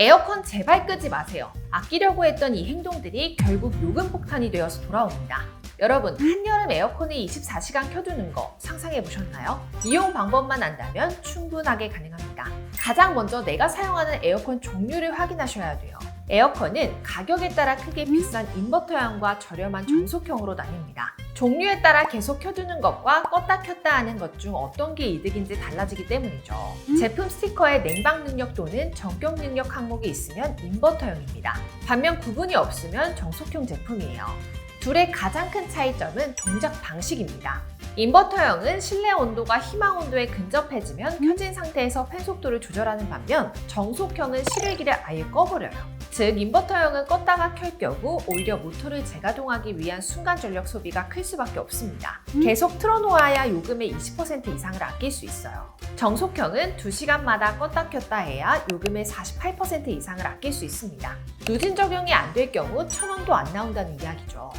에어컨 제발 끄지 마세요. 아끼려고 했던 이 행동들이 결국 요금 폭탄이 되어서 돌아옵니다. 여러분, 한여름 에어컨을 24시간 켜두는 거 상상해 보셨나요? 이용 방법만 안다면 충분하게 가능합니다. 가장 먼저 내가 사용하는 에어컨 종류를 확인하셔야 돼요. 에어컨은 가격에 따라 크게 비싼 인버터형과 저렴한 정속형으로 나뉩니다. 종류에 따라 계속 켜두는 것과 껐다 켰다 하는 것 중 어떤 게 이득인지 달라지기 때문이죠. 제품 스티커에 냉방 능력 또는 전격 능력 항목이 있으면 인버터형입니다. 반면 구분이 없으면 정속형 제품이에요. 둘의 가장 큰 차이점은 동작 방식입니다. 인버터형은 실내 온도가 희망 온도에 근접해지면 켜진 상태에서 팬 속도를 조절하는 반면 정속형은 실외기를 아예 꺼버려요. 즉 인버터형은 껐다가 켤 경우 오히려 모터를 재가동하기 위한 순간 전력 소비가 클 수밖에 없습니다. 계속 틀어놓아야 요금의 20% 이상을 아낄 수 있어요. 정속형은 2시간마다 껐다 켰다 해야 요금의 48% 이상을 아낄 수 있습니다. 누진 적용이 안 될 경우 1000원도 안 나온다는 이야기죠.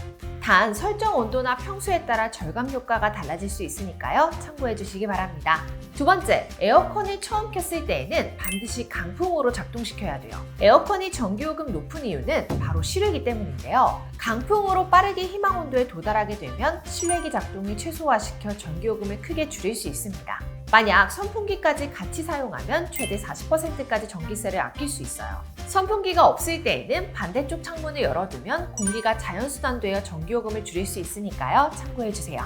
단 설정 온도나 평수에 따라 절감 효과가 달라질 수 있으니까요. 참고해 주시기 바랍니다. 두 번째, 에어컨을 처음 켰을 때에는 반드시 강풍으로 작동시켜야 돼요. 에어컨이 전기요금 높은 이유는 바로 실외기 때문인데요. 강풍으로 빠르게 희망 온도에 도달하게 되면 실외기 작동을 최소화시켜 전기요금을 크게 줄일 수 있습니다. 만약 선풍기까지 같이 사용하면 최대 40%까지 전기세를 아낄 수 있어요. 선풍기가 없을 때에는 반대쪽 창문을 열어두면 공기가 자연순환되어 전기요금을 줄일 수 있으니까요. 참고해주세요.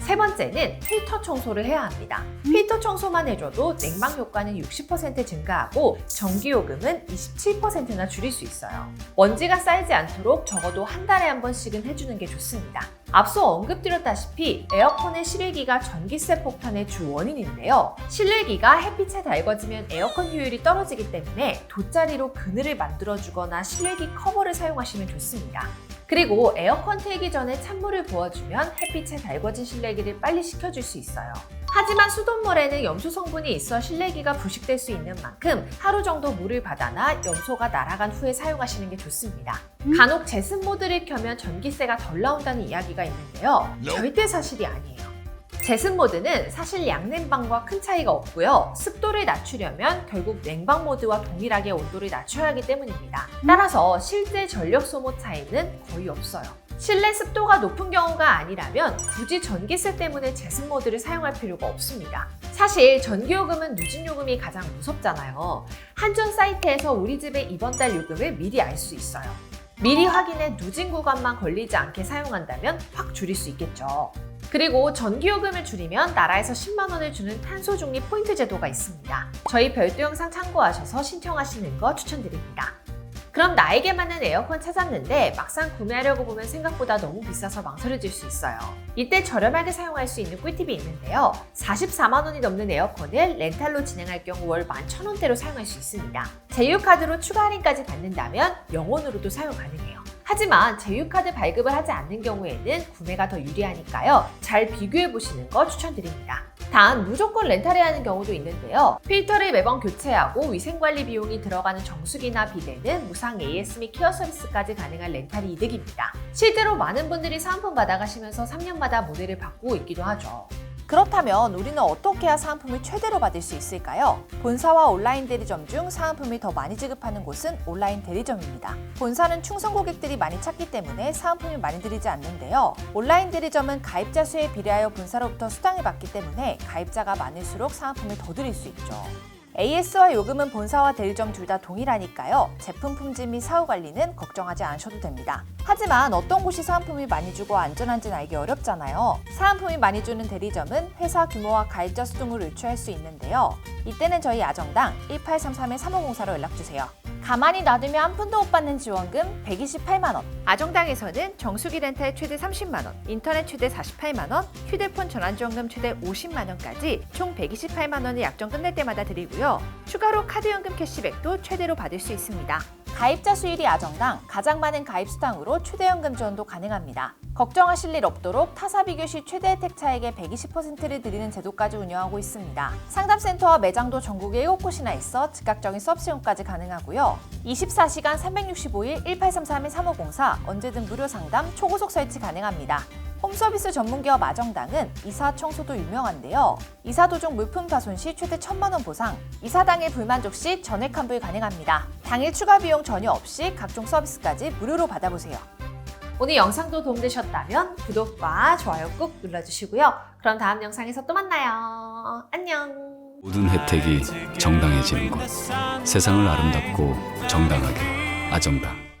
세 번째는 필터 청소를 해야 합니다. 필터 청소만 해줘도 냉방 효과는 60% 증가하고 전기요금은 27%나 줄일 수 있어요. 먼지가 쌓이지 않도록 적어도 한 달에 한 번씩은 해주는 게 좋습니다. 앞서 언급드렸다시피 에어컨의 실외기가 전기세 폭탄의 주 원인인데요. 실외기가 햇빛에 달궈지면 에어컨 효율이 떨어지기 때문에 돗자리로 그늘을 만들어주거나 실외기 커버를 사용하시면 좋습니다. 그리고 에어컨 틀기 전에 찬물을 부어주면 햇빛에 달궈진 실내기를 빨리 식혀줄 수 있어요. 하지만 수돗물에는 염소 성분이 있어 실내기가 부식될 수 있는 만큼 하루 정도 물을 받아나 염소가 날아간 후에 사용하시는 게 좋습니다. 간혹 제습 모드를 켜면 전기세가 덜 나온다는 이야기가 있는데요. 절대 사실이 아니에요. 제습 모드는 사실 양냉방과 큰 차이가 없고요. 습도를 낮추려면 결국 냉방 모드와 동일하게 온도를 낮춰야 하기 때문입니다. 따라서 실제 전력 소모 차이는 거의 없어요. 실내 습도가 높은 경우가 아니라면 굳이 전기세 때문에 제습 모드를 사용할 필요가 없습니다. 사실 전기요금은 누진 요금이 가장 무섭잖아요. 한전 사이트에서 우리 집의 이번 달 요금을 미리 알 수 있어요. 미리 확인해 누진 구간만 걸리지 않게 사용한다면 확 줄일 수 있겠죠. 그리고 전기요금을 줄이면 나라에서 10만 원을 주는 탄소 중립 포인트 제도가 있습니다. 저희 별도 영상 참고하셔서 신청하시는 거 추천드립니다. 그럼 나에게 맞는 에어컨 찾았는데 막상 구매하려고 보면 생각보다 너무 비싸서 망설여질 수 있어요. 이때 저렴하게 사용할 수 있는 꿀팁이 있는데요. 44만 원이 넘는 에어컨을 렌탈로 진행할 경우 월 11,000원대로 사용할 수 있습니다. 제휴카드로 추가 할인까지 받는다면 영원으로도 사용 가능해요. 하지만 제휴카드 발급을 하지 않는 경우에는 구매가 더 유리하니까요. 잘 비교해 보시는 거 추천드립니다. 단 무조건 렌탈해야 하는 경우도 있는데요. 필터를 매번 교체하고 위생관리 비용이 들어가는 정수기나 비데는 무상 AS 및 케어 서비스까지 가능한 렌탈이 이득입니다. 실제로 많은 분들이 사은품 받아가시면서 3년마다 모델을 바꾸고 있기도 하죠. 그렇다면 우리는 어떻게 해야 사은품을 최대로 받을 수 있을까요? 본사와 온라인 대리점 중 사은품을 더 많이 지급하는 곳은 온라인 대리점입니다. 본사는 충성 고객들이 많이 찾기 때문에 사은품을 많이 드리지 않는데요. 온라인 대리점은 가입자 수에 비례하여 본사로부터 수당을 받기 때문에 가입자가 많을수록 사은품을 더 드릴 수 있죠. AS와 요금은 본사와 대리점 둘 다 동일하니까요. 제품 품질 및 사후 관리는 걱정하지 않으셔도 됩니다. 하지만 어떤 곳이 사은품을 많이 주고 안전한지는 알기 어렵잖아요. 사은품이 많이 주는 대리점은 회사 규모와 가입자 수 등을 유추할 수 있는데요. 이때는 저희 아정당 1833-3504로 연락주세요. 가만히 놔두면 한 푼도 못 받는 지원금 128만 원. 아정당에서는 정수기 렌탈 최대 30만 원, 인터넷 최대 48만 원, 휴대폰 전환 지원금 최대 50만 원까지 총 128만 원을 약정 끝낼 때마다 드리고요. 추가로 카드 연금 캐시백도 최대로 받을 수 있습니다. 가입자 수일이 아정당 가장 많은 가입 수당으로 최대 연금 지원도 가능합니다. 걱정하실 일 없도록 타사 비교 시 최대 혜택 차액의 120%를 드리는 제도까지 운영하고 있습니다. 상담센터와 매장도 전국에 7곳이나 있어 즉각적인 서비스용까지 가능하고요. 24시간 365일 1833-3504 언제든 무료 상담 초고속 설치 가능합니다. 홈서비스 전문기업 아정당은 이사 청소도 유명한데요. 이사 도중 물품 파손 시 최대 1천만 원 보상, 이사 당일 불만족 시 전액 환불 가능합니다. 당일 추가 비용 전혀 없이 각종 서비스까지 무료로 받아보세요. 오늘 영상도 도움되셨다면 구독과 좋아요 꾹 눌러주시고요. 그럼 다음 영상에서 또 만나요. 안녕. 모든 혜택이 정당해지는 것. 세상을 아름답고 정당하게 아정당.